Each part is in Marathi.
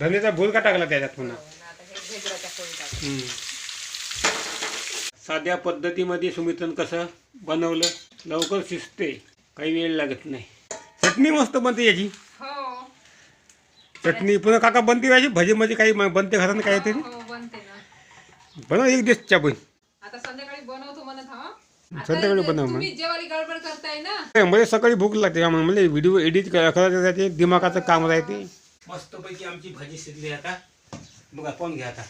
धनेचा भूल का टाकला त्याच्यात पुन्हा हो, हे. हम्म. साध्या पद्धतीमध्ये सुमितन कसं बनवलं? लवकर शिजते. काही वेळ लागत नाही. चटणी मस्त बनते याची. हो. चटणी पुन्हा काका बनते याची भजीमध्ये काही म- बनते घरात काय तरी हो बनते ना. बनव एक दिवस चापून आता संध्याकाळी बनवतो म्हणत हा? आता संध्याकाळी बनव मग. तुम्ही जेवारी गडबड करताय ना? मला सकाळी भूक लागते का मला व्हिडिओ एडिट करायचं राहते दिमागाचं काम राहते. मस्तपैकी आमची भाजी शिजली आता. बघा पाहून घ्या आता?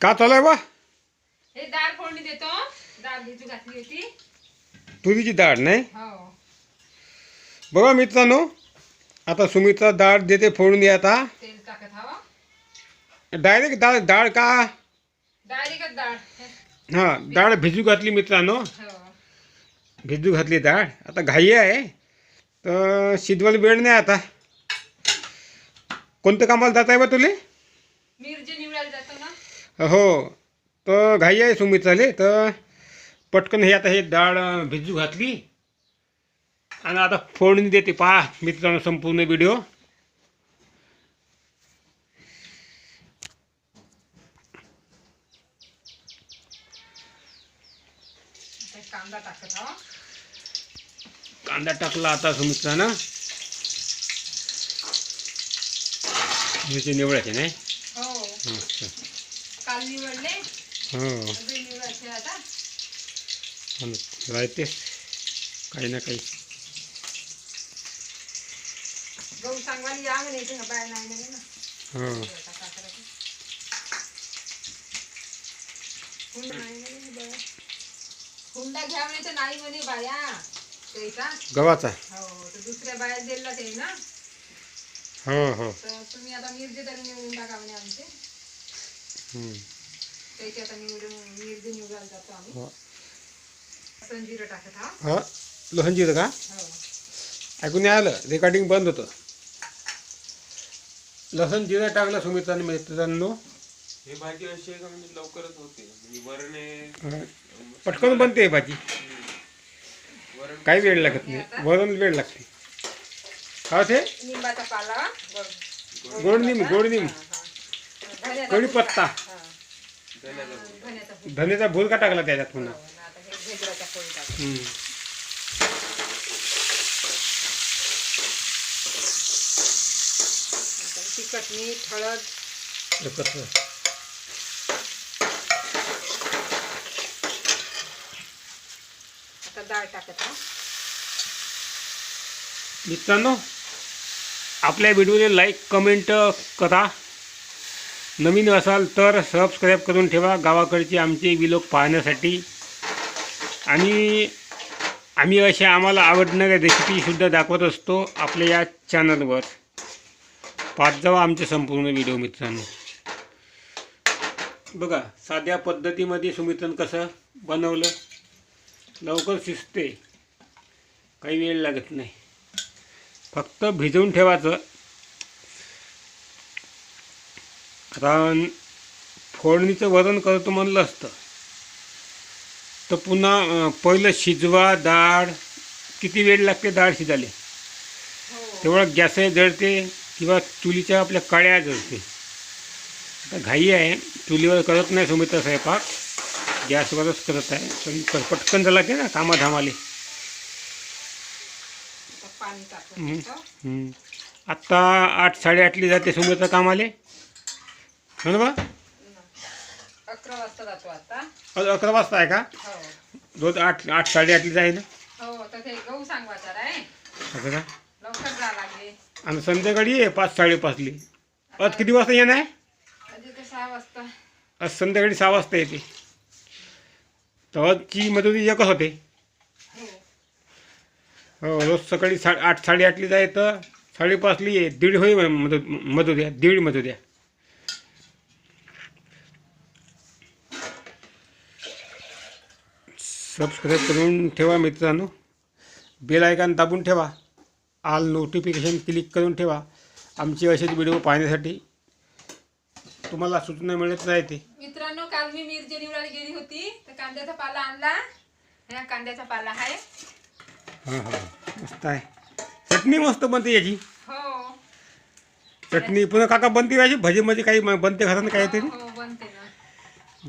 का चालू आहे बा? हे डाळ फोडणी देतो. डाळ भिजू घातली होती. तुरीची डाळ नाही? हो. बघा मित्रांनो आता सुमित्रा डाळ देते फोडून द्या आता. तेल टाकत हवा. डायरेक्ट डाळ डाळ का? डायरेक्ट डाळ हां डाळ भिजू घातली मित्रांनो. हो. भिजू घातली डाळ आता घाई आहे. तर शिजवायला वेळ नाही आता. कोणत्या कामाला जात आहे बा तुले मिरची निवडायला जातो ना. हो. तर घाई आहे सुमित्राले तर पटकन हे आता हे डाळ भिजू घातली. आणि आता फोडणी देते. पहा मित्रांनो संपूर्ण व्हिडिओ. कांदा टाकत कांदा टाकला आता सुमित्रानं मिरची निवडायची नाही? हो. काल निवडले. हो. निवडायचे आता. राहते. काही ना काही. गहू या म्हणे इथे बाय नाही म्हणे ना. हो. नाही. हुंडा घ्या म्हणे नाही म्हणे बाया. त्याचा गव्हाचा. हो तर दुसऱ्या बाया दिला ते ना. हो हो. तर तुम्ही आता मिरची तरी निवडून टाका म्हणे आमचे. त्याची आता निवडून मिरची निवडायला जातो आम्ही. हो. संजीरं टाकत हा हा? लसण जिरं का? हो. ऐकून नाही आलं. रेकॉर्डिंग बंद होतं. लसण जिरं टाकलं सुमित्राने मित्रांनो. ही भाजी अशी आहे का म्हणजे लवकरच होते म्हणजे वरणे हा. पटकन बनते ही भाजी वरण काही वेळ लागत नाही वरण वेळ लागते का ते निंबाचा पाला गोड- गोड निम गोड निम हा, हा. धन्याचा कढीपत्ता हा. धन्याचा भुगा. धन्याचा फूल. धनेचा भूल का टाकला त्याच्यात पुन्हा हो, हे. हम्म. तिखट मीठ हळद एकत्र डाळ टाकत मित्रांनो आपल्या व्हिडिओला लाईक कमेंट करा. नवीन असाल तर सबस्क्राईब करून ठेवा. गावाकडचे आमचे विलोक पाहण्यासाठी. आणि आम्ही अशा आम्हाला आवडणाऱ्या रेसिपीसुद्धा दाखवत असतो आपल्या या चॅनलवर पाच जावा आमचे संपूर्ण व्हिडिओ मित्रांनो. बघा साध्या पद्धतीमध्ये सुमित्रन कसं बनवलं. लवकर शिजते. काही वेळ लागत नाही. फक्त भिजवून ठेवायचं. आता फोडणीचं वरण करतो म्हणलं असतं. तर पुन्हा पहिलं शिजवा डाळ. किती वेळ लागते डाळ शिजाले तेवढा गॅस जळते किंवा चुलीच्या आपल्या कळ्या जळते. आता घाई आहे. चुलीवर करत नाही सुमित्रा स्वयंपाक गॅसवरच करत आहे. पण पटकन झाला की ना कामाधामाले. आत्ता आठ साडेआठली जाते सुमित्रा कामाले. हो ना बा? अकरा वाजता जातो आता. आज अकरा वाजता आहे का? हो. रोज आठ आठ साडेआठली जाईल ना? हो आणि संध्याकाळी ये पाच साडेपाचली. आज किती वाजता येणार? आहे अजून तर सहा वाजता. आज संध्याकाळी सहा वाजता येते. तेव्हाची मजुरी एकच होते हो. रोज सकाळी सा आठ साडेआठली जाय तर साडेपाचली दीड होई मधु द्या दीड मधुद्या सबस्क्राईब करून ठेवा मित्रांनो. बेल आयकॉन दाबून ठेवा. आल नोटिफिकेशन क्लिक करून ठेवा. आमचे असेच व्हिडिओ पाहण्यासाठी तुम्हाला सूचना मिळत राहते. मित्रांनो काल मी मिरची निवडायला गेली होती. तर कांद्याचा पाला आणला. हा कांद्याचा पाला आहे. हां हां. मस्त आहे. चटणी मस्त बनते याची. हो. चटणी पुन्हा काका बनते याची? भजीमध्ये काही म- बनते घरात काहीतरी हो बनते ना.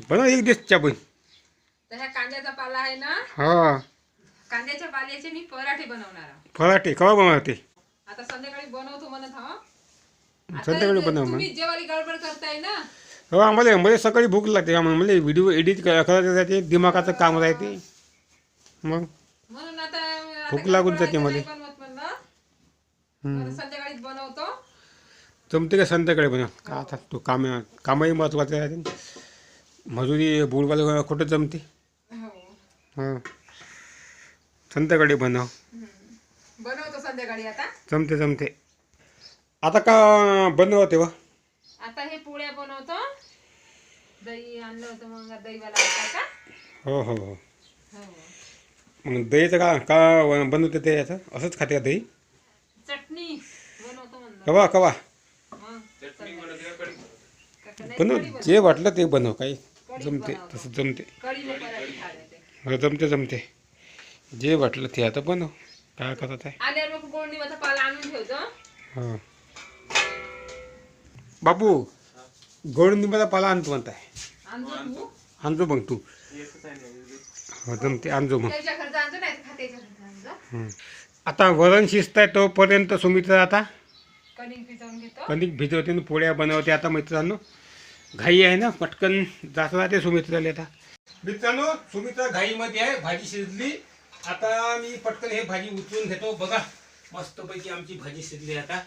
बनव एक दिवस चापून तर ह्या कांद्याचा पाला आहे ना? हा. कांद्याच्या पाल्याचे मी पराठे बनवणार. फराटे कवा बनवते आता संध्याकाळी बनवतो म्हणत हा. संध्याकाळी बनव मग. तुम्ही गडबड करताय ना? हो आम्हाला मला सकाळी भूक लागते. आम्हाला मला व्हिडिओ एडिट करायचं राहते दिमागाचं काम राहते. मग? भूक लागून जाते मला. नाही बनवत म्हणलं. बरं, संध्याकाळीच बनवतो. जमते का संध्याकाळी बनव? का आता तू काम कामही महत्त्वाचं राहते मजुरी बुडवायला कुठं जमते? हो. संध्याकाळी बनव. बनवतो संध्याकाळी आता. जमते जमते. आता का बनव तेव्हा? आता हे पोळ्या बनवतो. दही आणलं होतं मग दहीवाला होता का? हो हो हो. हो. मग दहीचं का का बनवते ते याचं असंच खाते का दही? चटणी बनवतो म्हणलं. कवा कवा? मग चटणी बनव. जे वाटलं ते बनव काही जमते. तसं जमते. पराठे हो जमते जमते. जे वाटलं ते आता बनव. काय करत आहे? आल्यावर मग गोडणीचा पाला आणून ठेवतो. हां. बापू गोड निंबाचा पाला आणतो म्हणताय आणतो मग तू. हो जमते आणजो मग हं. आता वरण शिजत आहे तोपर्यंत सुमित्रा आता कणिक भिजवून घेतो. कणिक भिजवते आणि पोळ्या बनवते आता मित्रांनो. घाई आहे ना पटकन जात राहते सुमित्राला आता. मित्रांनो सुमित्रा घाईमध्ये आहे भाजी शिजली. आता मी पटकन हे भाजी उचलून घेतो. बघा मस्तपैकी आमची भाजी शिजली आता.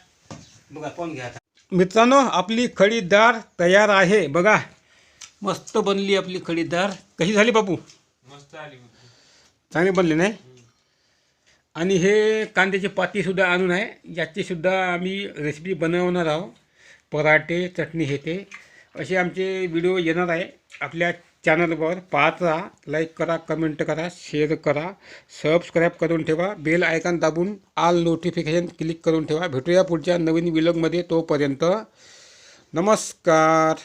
बघा पाहून घ्या आता. मित्रांनो आपली खडी डाळ तयार आहे. बघा मस्त बनली आपली खडी डाळ कशी झाली बापू? मस्त आली चांगली बनली नाही? आणि हे कांद्याची पातीसुद्धा आणून आहे. याचीसुद्धा आम्ही रेसिपी बनवणार आहोत. पराठे चटणी हे ते. असे आमचे व्हिडिओ येणार आहे. आपल्या चॅनलवर पाहत राहा लाईक करा कमेंट करा शेअर करा सबस्क्राईब करून ठेवा बेल आयकॉन दाबून आल नोटिफिकेशन क्लिक करून ठेवा. भेटूया पुढच्या नवीन व्हिलॉगमध्ये तोपर्यंत. नमस्कार.